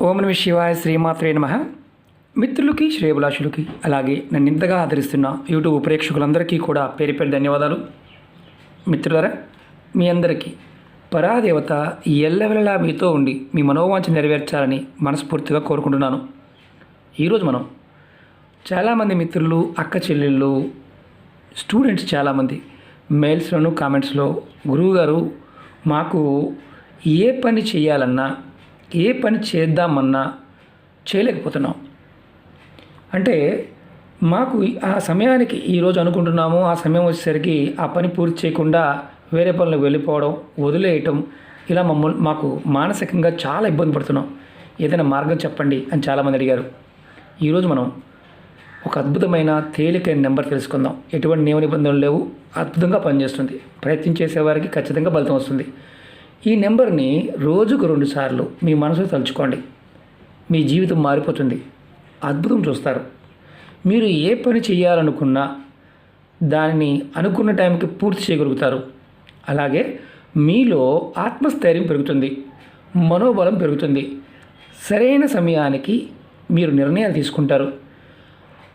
ఓం నమ శివాయ శ్రీమాత్రే నమ. మిత్రులకి శ్రేయభిలాషులకి అలాగే నన్ను ఇంతగా ఆదరిస్తున్న యూట్యూబ్ ప్రేక్షకులందరికీ కూడా పేరు పేరు ధన్యవాదాలు. మిత్రులరా మీ అందరికీ పరాదేవత ఎల్లవెల్లలా మీతో ఉండి మీ మనోవాంఛ నెరవేర్చాలని మనస్ఫూర్తిగా కోరుకుంటున్నాను. ఈరోజు మనం చాలామంది మిత్రులు అక్క చెల్లెళ్ళు స్టూడెంట్స్ చాలామంది మెయిల్స్లోను కామెంట్స్లో గురువుగారు మాకు ఏ పని చేయాలన్నా ఏ పని చేద్దామన్నా చేయలేకపోతున్నాం. అంటే మాకు ఆ సమయానికి ఈరోజు అనుకుంటున్నాము ఆ సమయం వచ్చేసరికి ఆ పని పూర్తి చేయకుండా వేరే పనులకు వెళ్ళిపోవడం వదిలేయటం ఇలా మమ్మల్ని మాకు మానసికంగా చాలా ఇబ్బంది పడుతున్నాం. ఏదైనా మార్గం చెప్పండి అని చాలామంది అడిగారు. ఈరోజు మనం ఒక అద్భుతమైన తేలికైన నెంబర్ తెలుసుకుందాం. ఎటువంటి నియమ నిబంధనలు లేవు. అద్భుతంగా పనిచేస్తుంది. ప్రయత్నం చేసేవారికి ఖచ్చితంగా ఫలితం వస్తుంది. ఈ నెంబర్ని రోజుకు రెండుసార్లు మీ మనసుకు తలుచుకోండి. మీ జీవితం మారిపోతుంది. అద్భుతం చూస్తారు. మీరు ఏ పని చేయాలనుకున్నా దానిని అనుకున్న టైంకి పూర్తి చేయగలుగుతారు. అలాగే మీలో ఆత్మస్థైర్యం పెరుగుతుంది. మనోబలం పెరుగుతుంది. సరైన సమయానికి మీరు నిర్ణయాలు తీసుకుంటారు.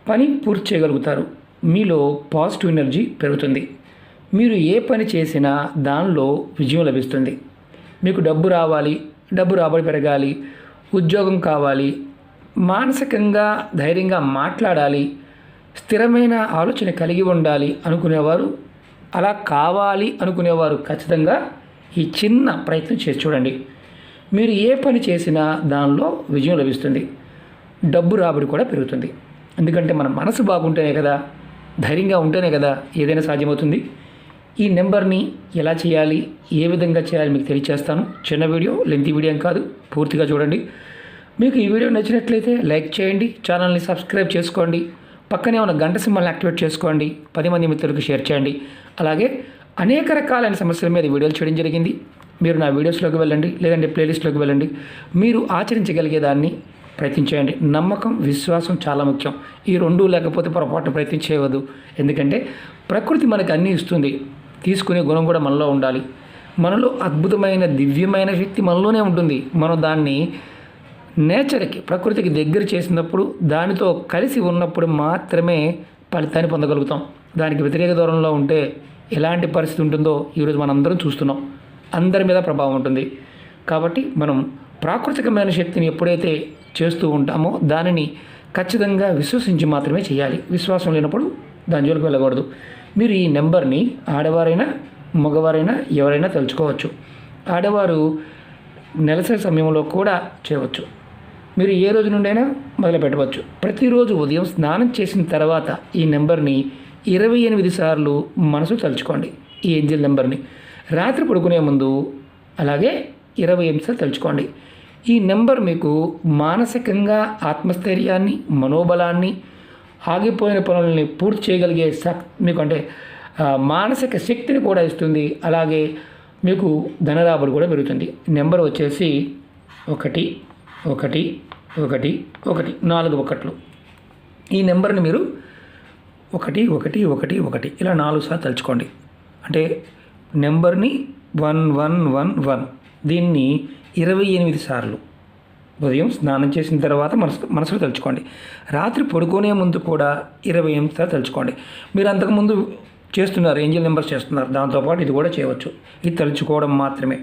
పని పూర్తి చేయగలుగుతారు. మీలో పాజిటివ్ ఎనర్జీ పెరుగుతుంది. మీరు ఏ పని చేసినా దానిలో విజయం లభిస్తుంది. మీకు డబ్బు రావాలి డబ్బు రాబడి పెరగాలి ఉద్యోగం కావాలి మానసికంగా ధైర్యంగా మాట్లాడాలి స్థిరమైన ఆలోచన కలిగి ఉండాలి అనుకునేవారు అలా కావాలి అనుకునేవారు ఖచ్చితంగా ఈ చిన్న ప్రయత్నం చేసి చూడండి. మీరు ఏ పని చేసినా దానిలో విజయం లభిస్తుంది. డబ్బు రాబడి కూడా పెరుగుతుంది. ఎందుకంటే మన మనసు బాగుంటేనే కదా ధైర్యంగా ఉంటేనే కదా ఏదైనా సాధ్యమవుతుంది. ఈ నెంబర్ని ఎలా చేయాలి ఏ విధంగా చేయాలి మీకు తెలియచేస్తాను. చిన్న వీడియో లెంతీ వీడియో కాదు పూర్తిగా చూడండి. మీకు ఈ వీడియో నచ్చినట్లయితే లైక్ చేయండి ఛానల్ని సబ్స్క్రైబ్ చేసుకోండి పక్కనే ఉన్న గంట సింబల్ని యాక్టివేట్ చేసుకోండి పది మంది మిత్రులకు షేర్ చేయండి. అలాగే అనేక రకాలైన సమస్యల మీద వీడియోలు చేయడం జరిగింది. మీరు నా వీడియోస్లోకి వెళ్ళండి లేదంటే ప్లేలిస్ట్లోకి వెళ్ళండి. మీరు ఆచరించగలిగేదాన్ని ప్రయత్నించేయండి నమ్మకం విశ్వాసం చాలా ముఖ్యం. ఈ రెండు లేకపోతే పొరపాటు ప్రయత్నించేయవద్దు ఎందుకంటే ప్రకృతి మనకు అన్నీ ఇస్తుంది. తీసుకునే గుణం కూడా మనలో ఉండాలి. మనలో అద్భుతమైన దివ్యమైన శక్తి మనలోనే ఉంటుంది. మనం దాన్ని నేచర్కి ప్రకృతికి దగ్గర చేసినప్పుడు దానితో కలిసి ఉన్నప్పుడు మాత్రమే ఫలితాన్ని పొందగలుగుతాం. దానికి వ్యతిరేక దూరంలో ఉంటే ఎలాంటి పరిస్థితి ఉంటుందో ఈరోజు మనందరం చూస్తున్నాం. అందరి మీద ప్రభావం ఉంటుంది. కాబట్టి మనం ప్రాకృతికమైన శక్తిని ఎప్పుడైతే చేస్తూ ఉంటామో దానిని ఖచ్చితంగా విశ్వసించి మాత్రమే చేయాలి. విశ్వాసం లేనప్పుడు దాని జోలికి వెళ్ళకూడదు. మీరు ఈ నెంబర్ని ఆడవారైనా మగవారైనా ఎవరైనా తలుచుకోవచ్చు. ఆడవారు నెలసరి సమయంలో కూడా చేయవచ్చు. మీరు ఏ రోజు నుండైనా మొదలు పెట్టవచ్చు ప్రతిరోజు ఉదయం స్నానం చేసిన తర్వాత ఈ నెంబర్ని ఇరవై ఎనిమిది సార్లు మనసు తలుచుకోండి. ఈ ఏంజిల్ నెంబర్ని. రాత్రి పడుకునే ముందు అలాగే ఇరవై ఎనిమిది సార్లు తలుచుకోండి. ఈ నెంబర్ మీకు మానసికంగా ఆత్మస్థైర్యాన్ని మనోబలాన్ని ఆగిపోయిన పనులని పూర్తి చేయగలిగే శక్ మీకు అంటే మానసిక శక్తిని కూడా ఇస్తుంది. అలాగే మీకు ధనరాబడి కూడా పెరుగుతుంది. నెంబర్ వచ్చేసి ఒకటి ఒకటి ఒకటి ఒకటి నాలుగు ఒకట్లు. ఈ నెంబర్ని మీరు ఒకటి ఒకటి ఒకటి ఒకటి ఇలా నాలుగు సార్లు తలుచుకోండి. అంటే నెంబర్ని వన్ వన్ వన్ వన్. దీన్ని ఇరవై ఎనిమిది సార్లు. ఉదయం స్నానం చేసిన తర్వాత మనసు మనసులో తలుచుకోండి. రాత్రి పడుకునే ముందు కూడా ఇరవై ఎనిమిది సార్లు తలుచుకోండి. మీరు అంతకుముందు చేస్తున్నారు ఏంజిల్ నెంబర్స్ చేస్తున్నారు దాంతోపాటు ఇది కూడా చేయవచ్చు. ఇది తలుచుకోవడం మాత్రమే.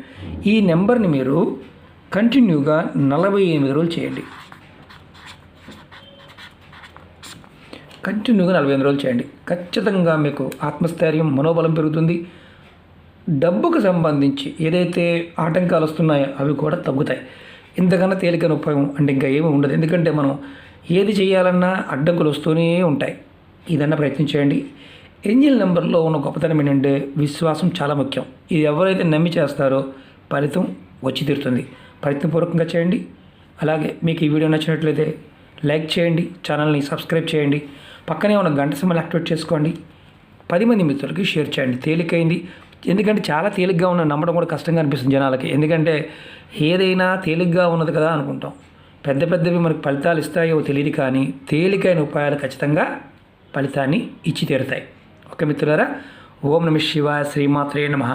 ఈ నెంబర్ని మీరు కంటిన్యూగా నలభై ఎనిమిది రోజులు చేయండి. కంటిన్యూగా నలభై ఎనిమిది రోజులు చేయండి. ఖచ్చితంగా మీకు ఆత్మస్థైర్యం మనోబలం పెరుగుతుంది. డబ్బుకు సంబంధించి ఏదైతే ఆటంకాలు వస్తున్నాయో అవి కూడా తగ్గుతాయి. ఇంతకన్నా తేలికైన ఉపాయం అంటే ఇంకా ఏమీ ఉండదు. ఎందుకంటే మనం ఏది చేయాలన్నా అడ్డంకులు వస్తూనే ఉంటాయి. ఇదన్నా ప్రయత్నించేయండి ఏంజిల్ నెంబర్లో ఉన్న గొప్పతనం ఏంటంటే విశ్వాసం చాలా ముఖ్యం. ఇది ఎవరైతే నమ్మి చేస్తారో ఫలితం వచ్చి తీరుతుంది. ప్రయత్నపూర్వకంగా చేయండి. అలాగే మీకు ఈ వీడియో నచ్చినట్లయితే లైక్ చేయండి. ఛానల్ని సబ్స్క్రైబ్ చేయండి. పక్కనే ఉన్న గంట సింబల్ యాక్టివేట్ చేసుకోండి. పది మంది మిత్రులకి షేర్ చేయండి. తేలికైంది. ఎందుకంటే చాలా తేలిగ్గా ఉన్న నమ్మడం కూడా కష్టంగా అనిపిస్తుంది జనాలకి. ఎందుకంటే ఏదైనా తేలిగ్గా ఉన్నది కదా అనుకుంటాం. పెద్ద పెద్దవి మనకు ఫలితాలు ఇస్తాయో తెలియదు కానీ తేలికైన ఉపాయాలు ఖచ్చితంగా ఫలితాన్ని ఇచ్చి తీరుతాయి ఓకే మిత్రులారా ఓం నమ శివాయ శ్రీమాత్రే నమః.